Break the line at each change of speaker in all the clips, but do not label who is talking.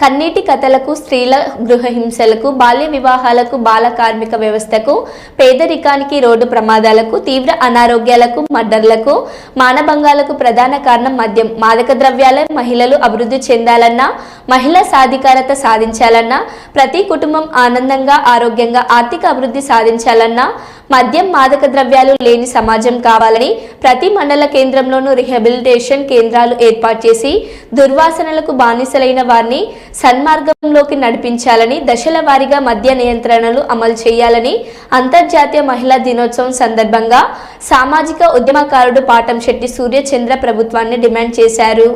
కన్నీటి కథలకు స్త్రీల గృహహింసలకు బాల్య వివాహాలకు బాల కార్మిక వ్యవస్థకు పేదరికానికి రోడ్డు ప్రమాదాలకు తీవ్ర అనారోగ్యాలకు మర్డర్లకు మానభంగాలకు ప్రధాన కారణం మద్యం. మాదక ద్రవ్యాలే మహిళలు అభివృద్ధి చెందాలన్నా మహిళా సాధికారత సాధించాలన్నా ప్రతి కుటుంబం ఆనందంగా ఆరోగ్యంగా ఆర్థిక అభివృద్ధి సాధించాలన్నా మద్యం మాదక ద్రవ్యాలు లేని సమాజం కావాలని ప్రతి మండల కేంద్రంలోనూ రిహాబిలిటేషన్ కేంద్రాలు ఏర్పాటు చేసి దుర్వాసనలకు బానిసలైన వారిని సన్మార్గంలోకి నడిపించాలని దశల వారీగా మద్య నియంత్రణలు అమలు చేయాలని అంతర్జాతీయ మహిళా దినోత్సవం సందర్భంగా సామాజిక ఉద్యమకారుడు పాటం శెట్టి సూర్యచంద్ర ప్రభుత్వాన్ని డిమాండ్ చేశారు.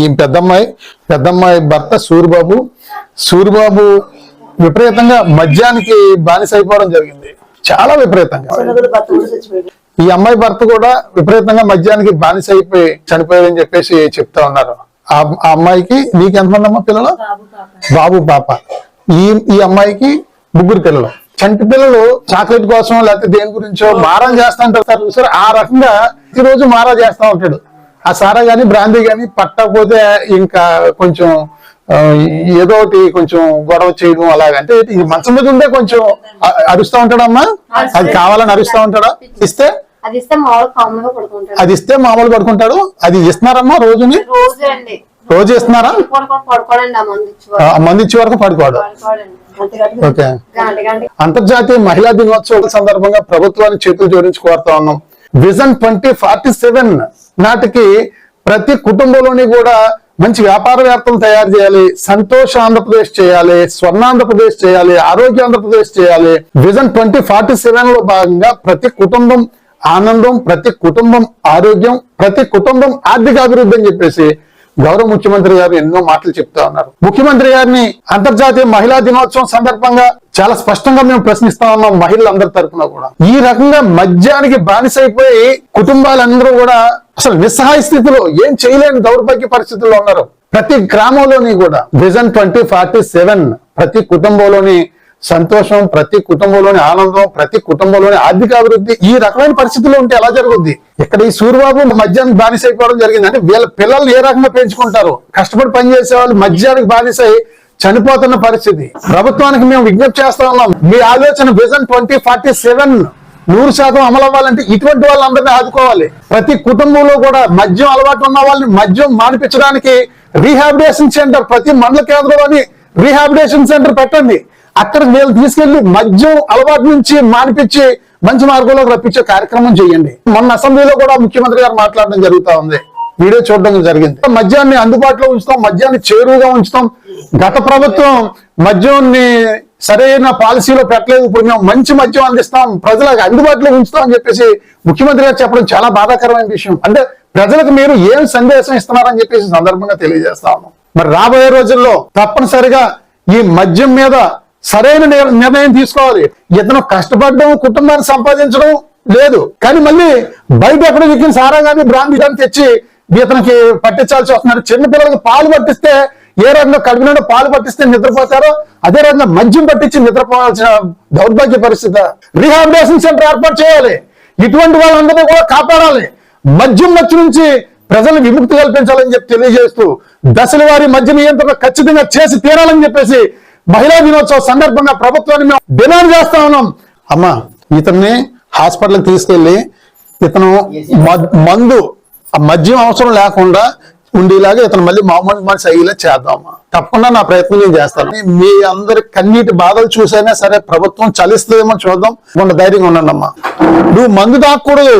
ఈ పెద్దమ్మాయి పెద్దమ్మాయి భర్త సూరిబాబు సూరిబాబు విపరీతంగా మద్యానికి బానిసైపోవడం జరిగింది. చాలా విపరీతంగా. ఈ అమ్మాయి భర్త కూడా విపరీతంగా మద్యానికి బానిస అయిపోయి చనిపోయారని చెప్పేసి చెప్తా ఉన్నారు. ఆ అమ్మాయికి నీకు ఎంతమంది అమ్మ పిల్లలు? బాబు పాప. ఈ ఈ అమ్మాయికి ముగ్గురు పిల్లలు. చంటి పిల్లలు చాక్లెట్ కోసం లేకపోతే దేని గురించో మారం చేస్తా ఉంటారు సార్. చూసారు ఆ రకంగా ప్రతిరోజు మారా చేస్తా ఉంటాడు. ఆ సారా గాని బ్రాందీ గాని పట్టకపోతే ఇంకా కొంచెం ఏదో ఒకటి కొంచెం గొడవ చేయడం అలాగ. అంటే ఈ మంచం మీద ఉండే కొంచెం అరుస్తా ఉంటాడమ్మా? అది కావాలని అరుస్తా ఉంటాడా. ఇస్తే?
అది ఇస్తే మామూలు పడుకుంటాడు.
అది ఇస్తున్నారమ్మా రోజుని?
రోజు
ఇస్తున్నారా
మంది ఇచ్చి
వరకు. పడుకోడు. ఓకే. అంతర్జాతీయ మహిళా దినోత్సవం సందర్భంగా ప్రభుత్వాన్ని చేతులు జోడించి కోరుతా ఉన్నాం. విజన్ ట్వంటీ ఫార్టీ సెవెన్ నాటికి ప్రతి కుటుంబంలోని కూడా మంచి వ్యాపారవేత్తలు తయారు చేయాలి సంతోష ఆంధ్రప్రదేశ్ చేయాలి స్వర్ణాంధ్రప్రదేశ్ చేయాలి ఆరోగ్య ఆంధ్రప్రదేశ్ చేయాలి. విజన్ ట్వంటీ ఫార్టీ సెవెన్లో భాగంగా ప్రతి కుటుంబం ఆనందం ప్రతి కుటుంబం ఆరోగ్యం ప్రతి కుటుంబం ఆర్థిక అభివృద్ధి అని చెప్పేసి గౌరవ ముఖ్యమంత్రి గారు ఎన్నో మాటలు చెప్తా ఉన్నారు. ముఖ్యమంత్రి గారిని అంతర్జాతీయ మహిళా దినోత్సవం సందర్భంగా చాలా స్పష్టంగా మేము ప్రశ్నిస్తా ఉన్నాం మహిళలందరి తరఫున కూడా. ఈ రకంగా మద్యానికి బానిసైపోయి కుటుంబాలందరూ కూడా అసలు నిస్సహాయ స్థితిలో ఏం చేయలేని దౌర్భాగ్య పరిస్థితుల్లో ఉన్నారు. ప్రతి గ్రామంలోని కూడా విజన్ ట్వంటీ ఫార్టీ సెవెన్ ప్రతి కుటుంబంలోని సంతోషం ప్రతి కుటుంబంలోని ఆనందం ప్రతి కుటుంబంలోని ఆర్థిక అభివృద్ధి ఈ రకమైన పరిస్థితుల్లో ఉంటే ఎలా జరుగుద్ది? ఇక్కడ ఈ సూర్యబాబు మద్యానికి బానిస అయిపోవడం జరిగింది. అంటే వీళ్ళ పిల్లలు ఏ రకంగా పెంచుకుంటారు? కష్టపడి పనిచేసే వాళ్ళు మద్యానికి బానిసై చనిపోతున్న పరిస్థితి. ప్రభుత్వానికి మేము విజ్ఞప్తి చేస్తా ఉన్నాం. మీ ఆలోచన విజన్ ట్వంటీ ఫార్టీ సెవెన్ నూరు శాతం అమలు అవ్వాలంటే ఇటువంటి వాళ్ళందరినీ ఆదుకోవాలి. ప్రతి కుటుంబంలో కూడా మద్యం అలవాటు ఉన్న వాళ్ళని మద్యం మానిపించడానికి రీహాబిలిటేషన్ సెంటర్ ప్రతి మండల కేంద్రంలోని రీహాబిలిటేషన్ సెంటర్ పెట్టండి. అక్కడ వీళ్ళు తీసుకెళ్ళి మద్యం అలవాటు నుంచి మానిపించి మంచి మార్గంలోకి రప్పించే కార్యక్రమం చేయండి. మొన్న అసెంబ్లీలో కూడా ముఖ్యమంత్రి గారు మాట్లాడడం జరుగుతా ఉంది. వీడియో చూడడం జరిగింది. మద్యాన్ని అందుబాటులో ఉంచుతాం మద్యాన్ని చేరువుగా ఉంచుతాం. గత ప్రభుత్వం మద్యాన్ని సరైన పాలసీలో పెట్టలేదు ఇప్పుడు మేము మంచి మద్యం అందిస్తాం ప్రజలకు అందుబాటులో ఉంచుతాం అని చెప్పేసి ముఖ్యమంత్రి గారు చెప్పడం చాలా బాధాకరమైన విషయం. అంటే ప్రజలకు మీరు ఏం సందేశం ఇస్తున్నారని చెప్పేసి సందర్భంగా తెలియజేస్తా మరి రాబోయే రోజుల్లో తప్పనిసరిగా ఈ మద్యం మీద సరైన నిర్ణయం తీసుకోవాలి. ఇతను కష్టపడడం కుటుంబాన్ని సంపాదించడం లేదు. కానీ మళ్ళీ బయట ఎక్కడ విక్కిన సారా కానీ బ్రాంతి కానీ తెచ్చి ఇతనికి పట్టించాల్సి వస్తున్నారు. చిన్న పిల్లలకు పాలు పట్టిస్తే ఏ రకంగా కడుపు నిండా పాలు పట్టిస్తే నిద్రపోతారో అదే రకంగా మద్యం పట్టించి నిద్రపోవాల్సిన దౌర్భాగ్య పరిస్థితి. రీహాబిలేషన్ సెంటర్ ఏర్పాటు చేయాలి. ఇటువంటి వాళ్ళందరినీ కూడా కాపాడాలి. మద్యం మధ్య నుంచి ప్రజలను విముక్తి కల్పించాలని చెప్పి తెలియజేస్తూ దశల వారి మద్య నియంత్రణ ఖచ్చితంగా చేసి తీరాలని చెప్పేసి మహిళా దినోత్సవ సందర్భంగా ప్రభుత్వాన్ని మేము డిమాండ్ చేస్తా ఉన్నాం. అమ్మా ఇతన్ని హాస్పిటల్కి తీసుకెళ్ళి ఇతను మందు ఆ మద్యం అవసరం లేకుండా ఉండేలాగా ఇతను మళ్ళీ మామూలు మనిషి అయ్యేలా చేద్దాం. తప్పకుండా నా ప్రయత్నం నేను చేస్తాను. మీ అందరి కన్నీటి బాధలు చూసైనా సరే ప్రభుత్వం చలిస్తుందేమో చూద్దాం. కొంత ధైర్యంగా ఉండండి అమ్మా. నువ్వు మందు తాగకూడదు